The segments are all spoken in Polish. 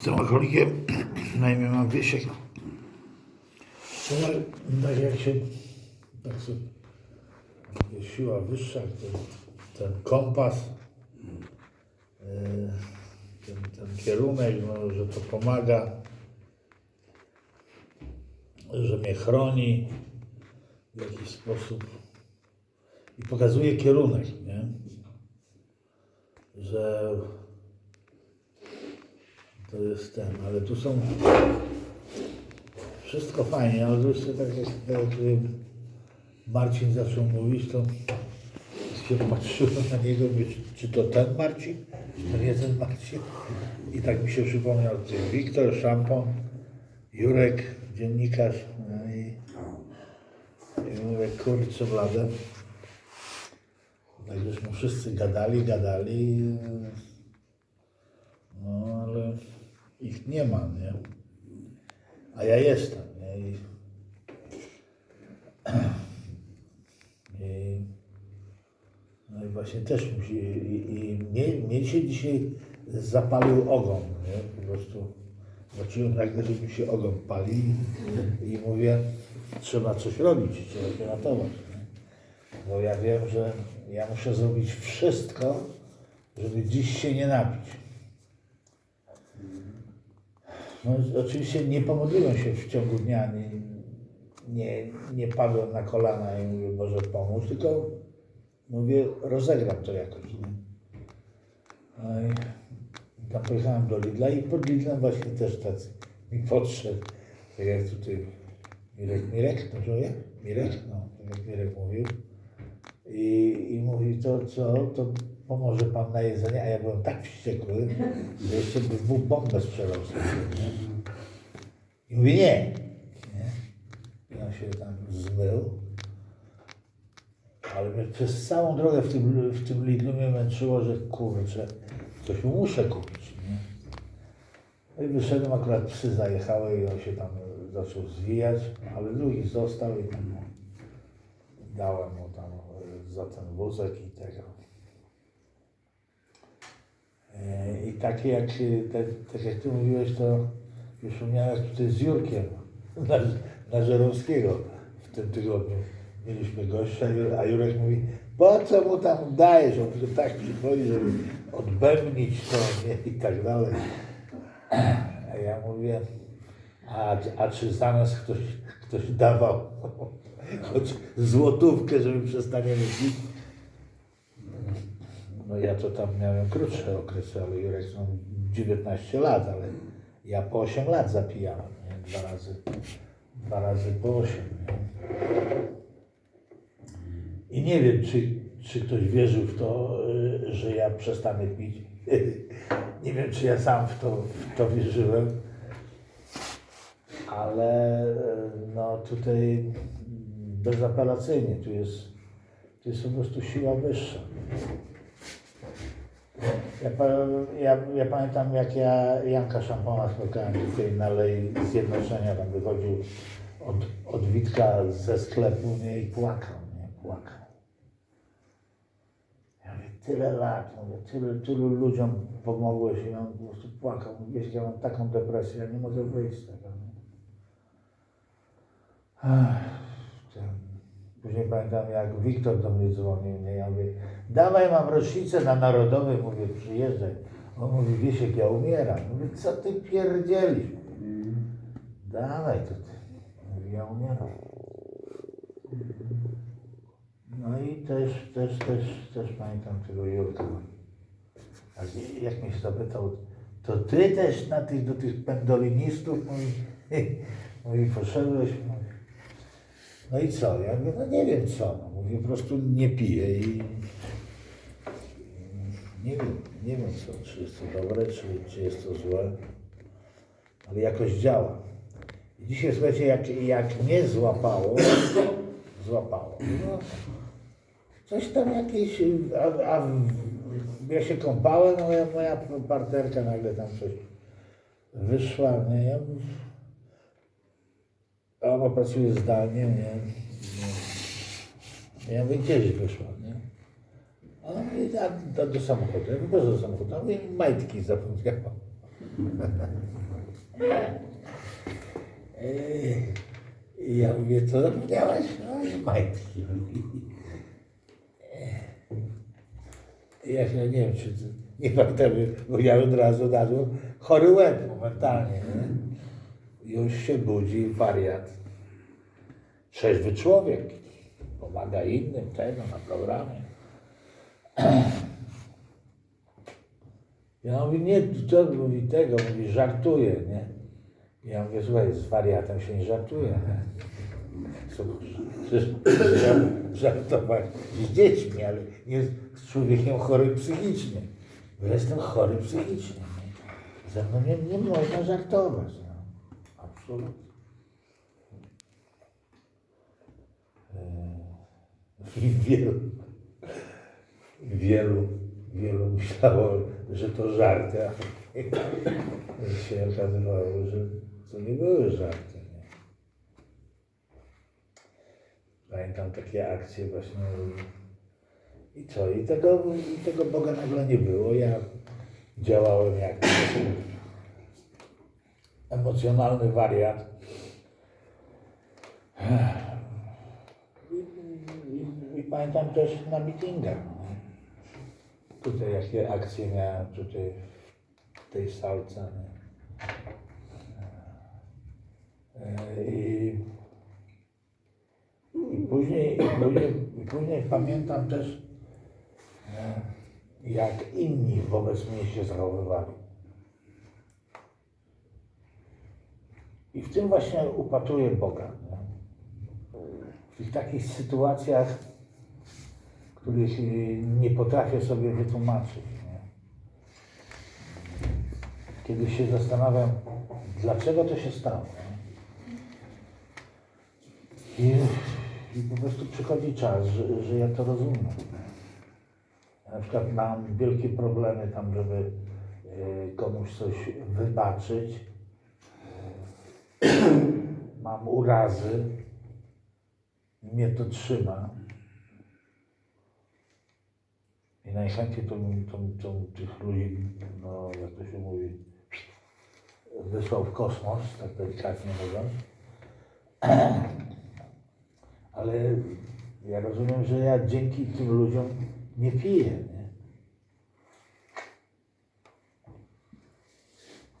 Jestem alkoholikiem, na imię mam Wiesiek. Ale tak jak się, tak jest siła wyższa, ten, ten kompas, e, ten, ten kierunek, no, że to pomaga, że mnie chroni w jakiś sposób i pokazuje kierunek, nie? Że to jest ten, ale tu są wszystko fajnie, ale jeszcze tak jak, Marcin zaczął mówić, to się patrzyłem na niego, czy, to ten Marcin, czy to nie ten Marcin. I tak mi się przypomniał Wiktor, Szampon, Jurek, dziennikarz no i, i mówię, kurczę blade. Tak żeśmy wszyscy gadali, gadali, no ale ich nie ma, nie? A ja jestem, nie? I, i, no i właśnie też musi, i, i mnie, mnie się dzisiaj zapalił ogon, nie? Po prostu zobaczyłem nagle, że mi się ogon pali i mówię, trzeba coś robić, trzeba się ratować, nie? Bo ja wiem, że ja muszę zrobić wszystko, żeby dziś się nie napić. No, oczywiście nie pomodliłem się w ciągu dnia, nie, nie, nie padłem na kolana i mówię, Boże pomóż, tylko mówię, rozegram to jakoś. No i tam pojechałem do Lidla i pod Lidlem właśnie też tacy mi podszedł, tak jak tutaj Mirek, Mirek, to człowiek? Mirek? No, tak jak Mirek mówił. I, I mówi, to co, to pomoże pan na jedzenie, a ja byłem tak wściekły, że jeszcze by mu bombę sprzedał sobie, nie? I mówi, nie. nie? I on się tam zmył. Ale mnie przez całą drogę w tym, w tym Lidlu mnie męczyło, że kurczę, coś mu muszę kupić, nie? No i wyszedłem, akurat psy zajechały i on się tam zaczął zwijać, ale drugi został i tam dałem mu tam za ten wózek i tego. E, I takie jak, tak, jak ty mówiłeś, to już wspomniałeś tutaj z Jurkiem na, na Żeromskiego w tym tygodniu. Mieliśmy gościa, a Jurek mówi, po co mu tam dajesz? On tak przychodzi, żeby odbębnić to nie? i tak dalej. A ja mówię, a, a czy za nas ktoś, ktoś dawał choć złotówkę, żeby przestaniemy pić? No ja to tam miałem krótsze okresy, ale Jurek ma 19 lat, ale ja po 8 lat zapijałem, nie? Dwa razy, dwa razy po 8. Nie? I nie wiem, czy, czy ktoś wierzył w to, y, że ja przestanę pić. nie wiem, czy ja sam w to, w to wierzyłem. Ale y, no tutaj bezapelacyjnie, tu jest, tu jest po prostu siła wyższa. Ja, ja, ja pamiętam, jak ja Janka Szampona spotkałem tutaj na Alei Zjednoczenia, tam wychodził od, od Witka ze sklepu nie, i płakał, nie, płakał. Ja mówię, tyle lat, mówię, tyle, tylu ludziom pomogłeś i on po prostu płakał. Mówię, ja mam taką depresję, ja nie mogę wyjść z tego. Później pamiętam, jak Wiktor do mnie dzwonił, nie? ja mówię, dawaj, mam rocznicę na Narodowy, mówię, przyjeżdżaj. On mówi, Wiesiek, ja umieram. Mówię, co ty pierdzielisz? Dawaj to ty. Mówi, ja umieram. No i też, też, też, też pamiętam tego Jurka. Jak, jak mnie zapytał, to ty też na tych, do tych pendolinistów, mówi, mówi poszedłeś, mówi, no i co? Ja mówię, no nie wiem co. Mówię, po prostu nie piję i nie wiem, nie wiem co, czy jest to dobre, czy, czy jest to złe, ale jakoś działa. I dzisiaj słuchajcie, jak, jak mnie złapało, złapało. No, coś tam jakieś, a, a ja się kąpałem, moja, moja partnerka nagle tam coś wyszła, nie? Ja, a ona pracuje zdalnie, nie? nie. Ja mówię, gdzieś wyszła, nie? A ona mówi, a do, do samochodu. Ja mówię, do samochodu? A mówię, majtki zapomniałam. Ej, I ja mówię, co zapomniałeś? No majtki. Ja się nie wiem, czy nie pamiętam, bo ja od razu dadzą chory łeb momentalnie. Nie? Już się budzi wariat. Trzeźwy człowiek. Pomaga innym tego na programie. Ja mówię, nie, to mówi tego, mówi, żartuje, nie? Ja mówię, słuchaj, z wariatem się nie żartuje, nie? Żartować z dziećmi, ale nie z człowiekiem chorym psychicznie. Bo ja jestem chory psychicznie. Nie? Ze mną nie, nie można żartować. No. Eee, I wielu, wielu, wielu myślało, że to żarty, a się okazywało, że to nie były żarty. Nie? Pamiętam takie akcje właśnie i co? I tego, I tego Boga nagle nie było. Ja działałem jak emocjonalny wariat. I, i, I pamiętam też na mitingach. nie? Tutaj jakie akcje miałem tutaj w tej salce. E, I, i później, i później, i później pamiętam też, e, jak inni wobec mnie się zachowywali. I w tym właśnie upatruję Boga. W tych takich sytuacjach, których nie potrafię sobie wytłumaczyć. Nie? Kiedy się zastanawiam, dlaczego to się stało. I, I po prostu przychodzi czas, że, że ja to rozumiem. Ja na przykład mam wielkie problemy tam, żeby e, komuś coś wybaczyć. Mam urazy. Mnie to trzyma. I najchętniej to, to, to tych ludzi, no jak to się mówi, wysłał w kosmos, tak delikatnie mówiąc. Ale ja rozumiem, że ja dzięki tym ludziom nie piję.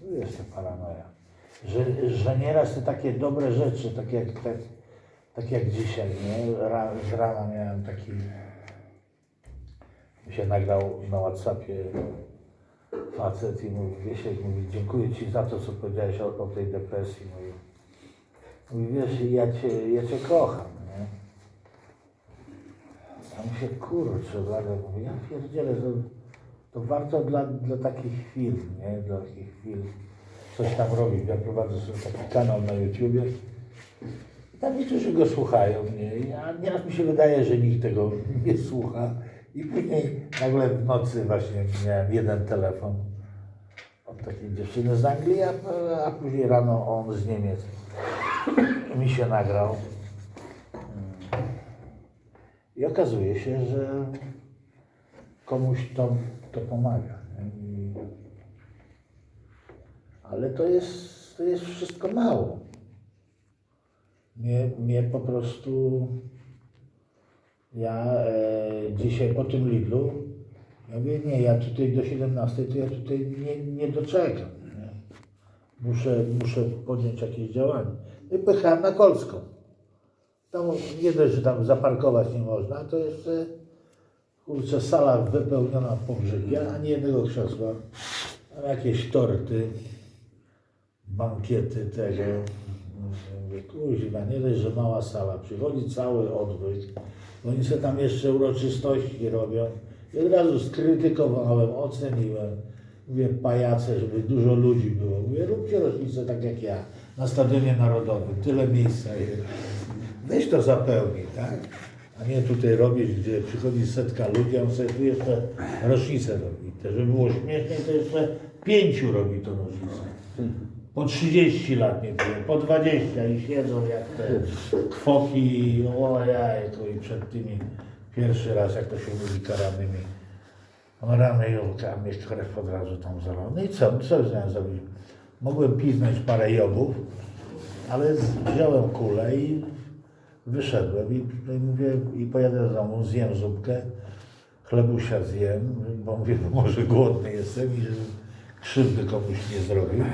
Nie? Jest ta paranoja. Że, że nieraz te takie dobre rzeczy, tak jak, tak, tak jak dzisiaj, nie? Ra, z rana miałem taki, mi się nagrał na Whatsappie facet i mówi, Wiesiek, mówi, dziękuję Ci za to, co powiedziałeś o, o tej depresji. Mówi, mówi wiesz, ja Cię, ja cię kocham, nie? Ja mówię, kurczę, blade, mówię, ja pierdzielę, to, to warto dla, dla takich chwil, nie? Dla takich chwil coś tam robić. Ja prowadzę sobie taki kanał na YouTubie. Tam niektórzy go słuchają, nie? A nieraz mi się wydaje, że nikt tego nie słucha. I później nagle w nocy właśnie miałem jeden telefon od takiej dziewczyny z Anglii, a, a później rano on z Niemiec mi się nagrał. I okazuje się, że komuś to, to pomaga. nie? I, ale to jest, to jest wszystko mało. Mnie, mnie po prostu ja e, dzisiaj po tym Lidlu ja mówię, nie, ja tutaj do 17 to ja tutaj nie, nie doczekam. Nie? Muszę, muszę podjąć jakieś działania. No i pojechałem na Kolską. Tam nie dość, że tam zaparkować nie można, to jeszcze kurczę, sala wypełniona po brzegi, ani jednego krzesła. Tam jakieś torty, bankiety tego. Mówię, Kuźwa, nie dość, że mała sala, przychodzi cały odbyt. Oni sobie tam jeszcze uroczystości robią. I od razu skrytykowałem, oceniłem. Mówię, pajace, żeby dużo ludzi było. Mówię, róbcie rocznicę tak jak ja, na Stadionie Narodowym, tyle miejsca jest. Weź to zapełnij, tak? A nie tutaj robić, gdzie przychodzi setka ludzi, a on sobie tu jeszcze rocznicę robi. To, żeby było śmieszniej, to jeszcze pięciu robi to rocznicę. Po 30 lat nie było, po 20 i siedzą jak te kwoki, ojej, i przed tymi pierwszy raz, jak to się mówi, karanymi mnie krew od razu tam zalał. No i co? Co już miałem zrobić? Mogłem piznąć parę jogów, ale z- wziąłem kulę i wyszedłem i, no i mówię, i pojadę do domu, zjem zupkę, chlebusia zjem, bo mówię, no może głodny jestem i krzywdy komuś nie zrobił.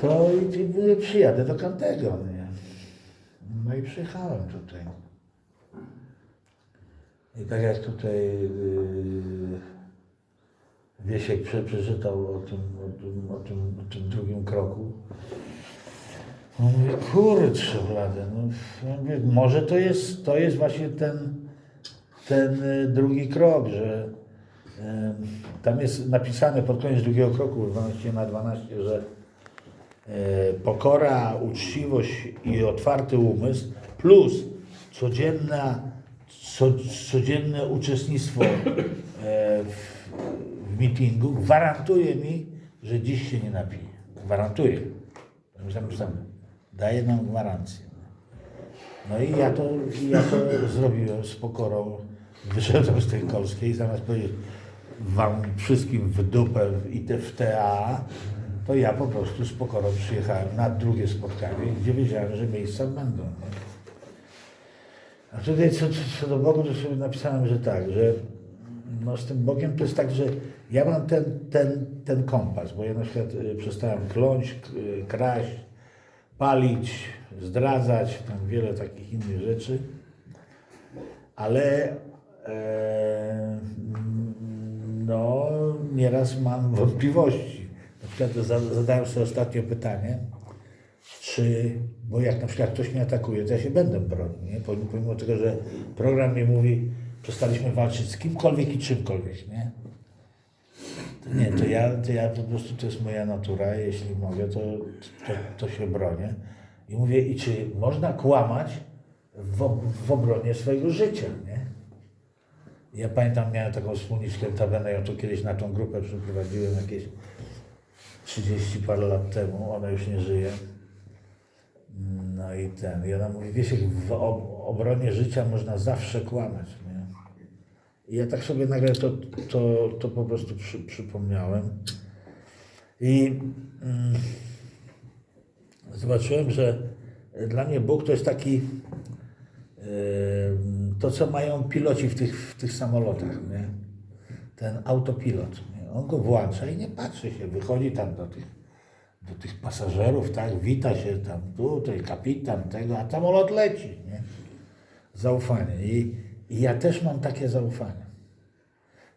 To i, przyjadę do Kantego, nie? No i przyjechałem tutaj. I tak jak tutaj yy, Wiesiek prze, przeczytał o tym, o, tym, o, tym, o tym drugim kroku, no mówię, kurczę blade, no może to jest, to jest właśnie ten, ten y, drugi krok, że tam jest napisane pod koniec drugiego kroku 12 na 12, że y, pokora, uczciwość i otwarty umysł plus codzienna, co, codzienne uczestnictwo e, w, w meetingu gwarantuje mi, że dziś się nie napiję. Gwarantuje. Daje nam gwarancję. No i ja to, ja to zrobiłem z pokorą. Wyszedłem z tej Kolskiej i zamiast powiedzieć wam wszystkim w dupę i te w TA, to ja po prostu z pokorą przyjechałem na drugie spotkanie, gdzie wiedziałem, że miejsca będą. A tutaj co, co, co do Bogu, to sobie napisałem, że tak, że no z tym Bogiem to jest tak, że ja mam ten, ten, ten kompas, bo ja na przykład y, przestałem kląć, y, kraść, palić, zdradzać, tam wiele takich innych rzeczy, ale e, no nieraz mam wątpliwości. Na przykład za- zadałem sobie ostatnio pytanie, czy, bo jak na przykład ktoś mnie atakuje, to ja się będę bronił, nie? Pomimo, tego, że program mi mówi, przestaliśmy walczyć z kimkolwiek i czymkolwiek, nie? Nie, to ja, to ja po prostu, to jest moja natura, jeśli mogę, to, to, to się bronię. I mówię, i czy można kłamać w, w obronie swojego życia, nie? Ja pamiętam, miałem taką wspólniczkę Tawenę, ją tu kiedyś na tą grupę przyprowadziłem jakieś 30 parę lat temu, ona już nie żyje. No i ten, i ona mówi, wiesz, w ob- obronie życia można zawsze kłamać, nie? I ja tak sobie nagle to, to, to po prostu przy, przypomniałem. I mm, zobaczyłem, że dla mnie Bóg to jest taki, em, to co mają piloci w tych, w tych samolotach, nie? Ten autopilot. Nie? On go włącza i nie patrzy się, wychodzi tam do tych do tych pasażerów, tak, wita się tam tutaj, kapitan tego, a samolot leci, nie? Zaufanie. I, I ja też mam takie zaufanie.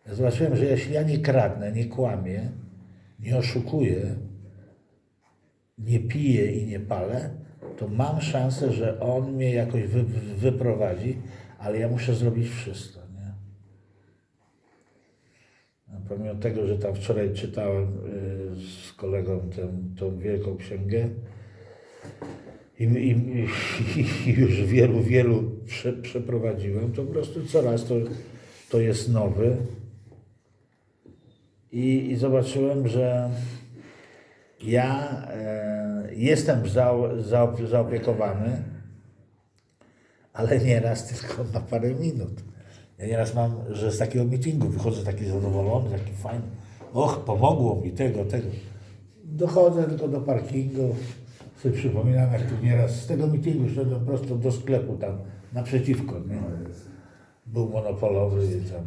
Ja zobaczyłem, że jeśli ja nie kradnę, nie kłamię, nie oszukuję, nie piję i nie palę, to mam szansę, że on mnie jakoś wy, wy- wyprowadzi, ale ja muszę zrobić wszystko, nie? A Pomimo tego, że tam wczoraj czytałem y, z kolegą tę, tą wielką księgę i, i, i, już wielu, wielu prze, przeprowadziłem, to po prostu coraz to, to jest nowy. I, I zobaczyłem, że ja e, jestem za, za, zaopiekowany, ale nieraz tylko na parę minut. Ja nieraz mam, że z takiego meetingu wychodzę taki zadowolony, taki fajny. Och, pomogło mi tego, tego. Dochodzę tylko do parkingu, sobie przypominam, jak tu nieraz z tego meetingu szedłem prosto do sklepu tam naprzeciwko. Nie? Był monopolowy i tam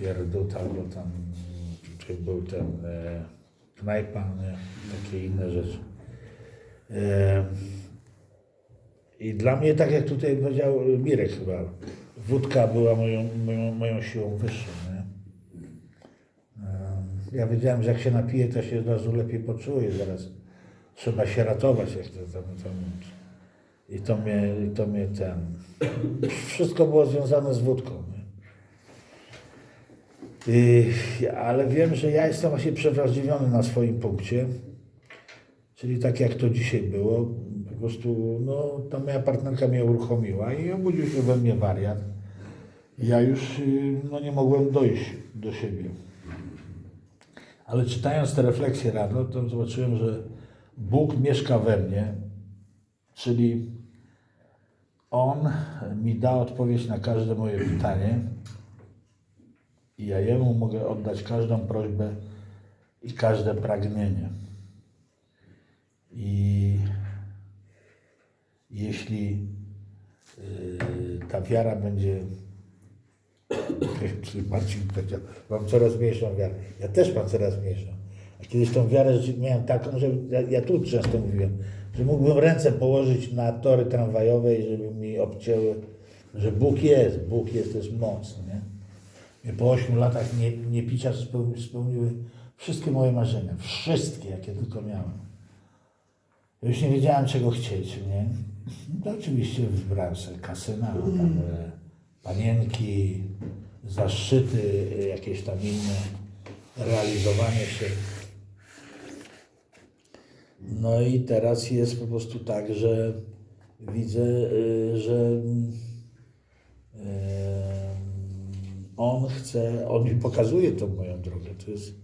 pierduta, bo tam był ten e, knajpa, nie? takie inne rzeczy. E, i dla mnie, tak jak tutaj powiedział Mirek chyba, wódka była moją, moją, moją siłą wyższą. Nie? Ja wiedziałem, że jak się napiję, to się od razu lepiej poczuję. Zaraz trzeba się ratować, jak to tam, tam. I to mnie, to mnie ten. Wszystko było związane z wódką. I, ale wiem, że ja jestem właśnie przewrażliwiony na swoim punkcie. Czyli tak jak to dzisiaj było, prostu no, ta moja partnerka mnie uruchomiła i obudził się we mnie wariat. Ja już y, no, nie mogłem dojść do siebie. Ale czytając te refleksje rano, to zobaczyłem, że Bóg mieszka we mnie, czyli On mi da odpowiedź na każde moje pytanie I ja Jemu mogę oddać każdą prośbę i każde pragnienie. I jeśli yy, ta wiara będzie, czyli Marcin powiedział, mam coraz mniejszą wiarę. Ja też mam coraz mniejszą. A kiedyś tą wiarę miałem taką, że ja, ja tu często mówiłem, że mógłbym ręce położyć na tory tramwajowe i żeby mi obcięły, że Bóg jest, Bóg jest, to jest moc. Nie? Mnie po 8 latach nie, nie picia spełni, spełniły wszystkie moje marzenia. Wszystkie, jakie tylko miałem. Już nie wiedziałem, czego chcieć, nie? No, oczywiście wybrałem sobie kasyna, tam e, panienki, zaszczyty, e, jakieś tam inne, realizowanie się. No i teraz jest po prostu tak, że widzę, y, że mm, on chce, on mi pokazuje tą moją drogę. To jest,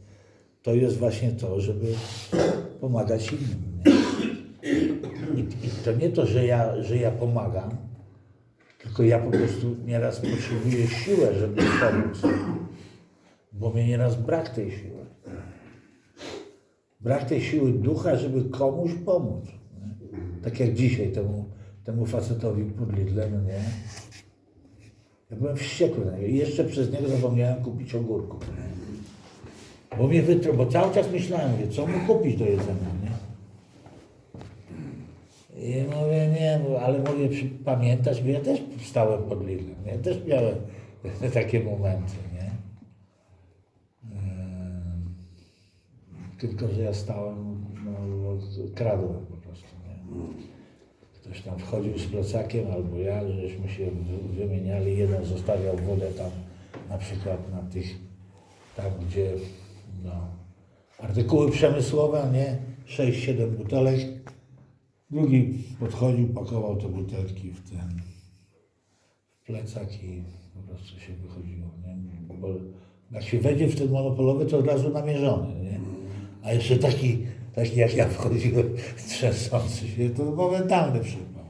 to jest właśnie to, żeby pomagać innym. I, to nie to, że ja, że ja pomagam, tylko ja po prostu nieraz potrzebuję siłę, żeby pomóc. Bo mnie nieraz brak tej siły. Brak tej siły ducha, żeby komuś pomóc. Tak jak dzisiaj temu, temu facetowi pod Lidlem, nie? Ja byłem wściekły na niego. I jeszcze przez niego zapomniałem kupić ogórków. Bo mnie wytrął, bo cały czas myślałem, co mu kupić do jedzenia? I mówię, nie, ale mówię, pamiętasz, bo ja też stałem pod Lidlem, nie? Też miałem takie momenty, nie? Tylko, że ja stałem, no, kradłem po prostu, nie? Ktoś tam wchodził z plecakiem albo ja, żeśmy się wy- wymieniali, jeden zostawiał wodę tam na przykład na tych, tam gdzie, no, artykuły przemysłowe, nie? 6-7 butelek. Drugi podchodził, pakował te butelki w ten w plecak i po prostu się wychodziło. Nie? Bo jak się wejdzie w ten monopolowy, to od razu namierzony. Nie? A jeszcze taki, taki jak ja wchodziłem, trzęsący się, to momentalny przypał.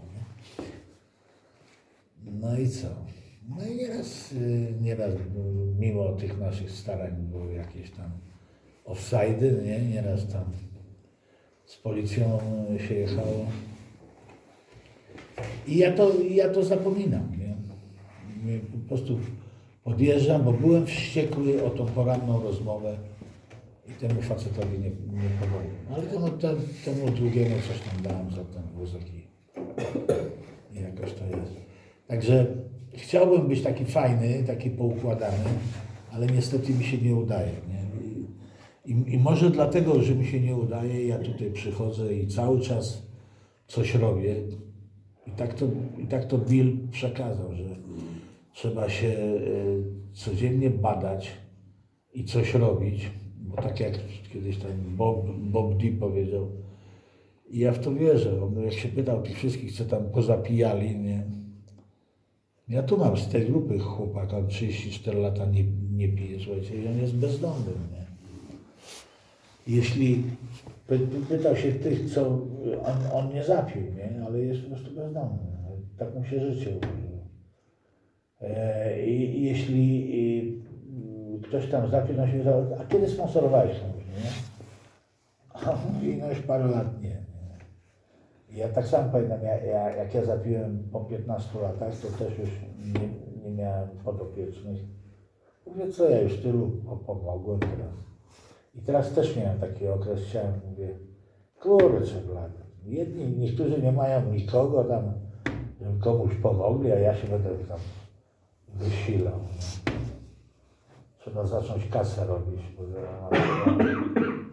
No i co? No i nieraz, y, nieraz mimo tych naszych starań były jakieś tam offsidy, nie? Nieraz tam z policją się jechało. I ja to, ja to zapominam, nie? Po prostu podjeżdżam, bo byłem wściekły o tą poranną rozmowę i temu facetowi nie, nie pomogłem. Ale temu, ten, temu drugiemu coś tam dałem za ten wózek i, i jakoś to jest. Także chciałbym być taki fajny, taki poukładany, ale niestety mi się nie udaje. Nie? I, i, może dlatego, że mi się nie udaje, ja tutaj przychodzę i cały czas coś robię. I tak to, i tak to Bill przekazał, że trzeba się y, codziennie badać i coś robić, bo tak jak kiedyś ten Bob, Bob D powiedział, i ja w to wierzę. On jak się pytał tych wszystkich, co tam pozapijali, nie? Ja tu mam z tej grupy chłopaka, on 34 lata nie, nie pije, słuchajcie, i on jest bezdomny, nie? Jeśli py, py, pytał się tych, co on, on nie zapił, nie? ale jest po prostu bezdomny. Tak mu się życie ułożyło. E, I jeśli i, mm, ktoś tam zapił, no się pytał, a kiedy sponsorowałeś komuś, nie? A on mówi, no już parę lat nie. Ja tak samo pamiętam, ja, ja, jak ja zapiłem po 15 latach, to też już nie, nie miałem podopiecznych. Mówię, co ja już tylu po- pomogłem teraz. I teraz też miałem taki okres, chciałem, mówię, kurczę blady. Jedni, niektórzy nie mają nikogo tam, żeby komuś pomogli, a ja się będę tam wysilał. Trzeba zacząć kasę robić, bo mam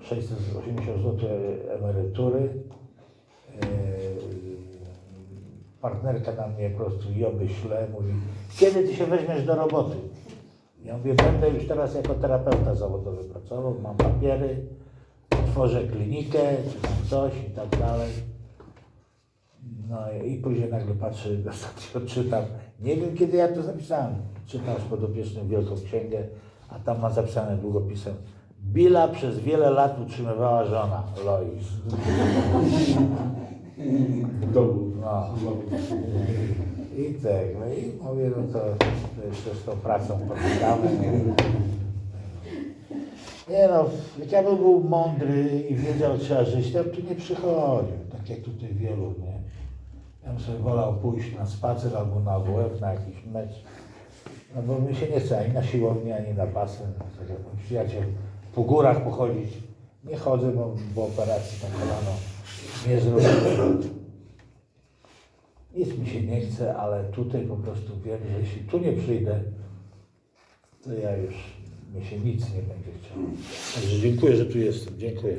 680 zł emerytury. Yy, Partnerka na mnie po prostu joby śle, mówi, kiedy ty się weźmiesz do roboty? Ja mówię, będę już teraz jako terapeuta zawodowy pracował, mam papiery, tworzę klinikę, czy tam coś i tak dalej. No i później nagle patrzę, ostatnio czytam, nie wiem kiedy ja to zapisałem, czytam z podopiecznym Wielką Księgę, a tam ma zapisane długopisem Billa przez wiele lat utrzymywała żona, Lois. W domu. No. I tak, no i mówię, no to, to jeszcze z tą pracą poczekamy. nie? No, jak ja bym był mądry i wiedział, trzeba żyć, to tu nie przychodził, tak jak tutaj wielu, nie? Ja bym sobie wolał pójść na spacer albo na WF, na jakiś mecz. No bo mi się nie chce ani na siłownię, ani na basen. Tak jak mój przyjaciel po górach pochodzić. Nie chodzę, bo po operacji na kolano nie zrobiłem. Nic mi się nie chce, ale tutaj po prostu wiem, że jeśli tu nie przyjdę, to ja już mi się nic nie będzie chciało. Także dziękuję, że tu jestem. Dziękuję.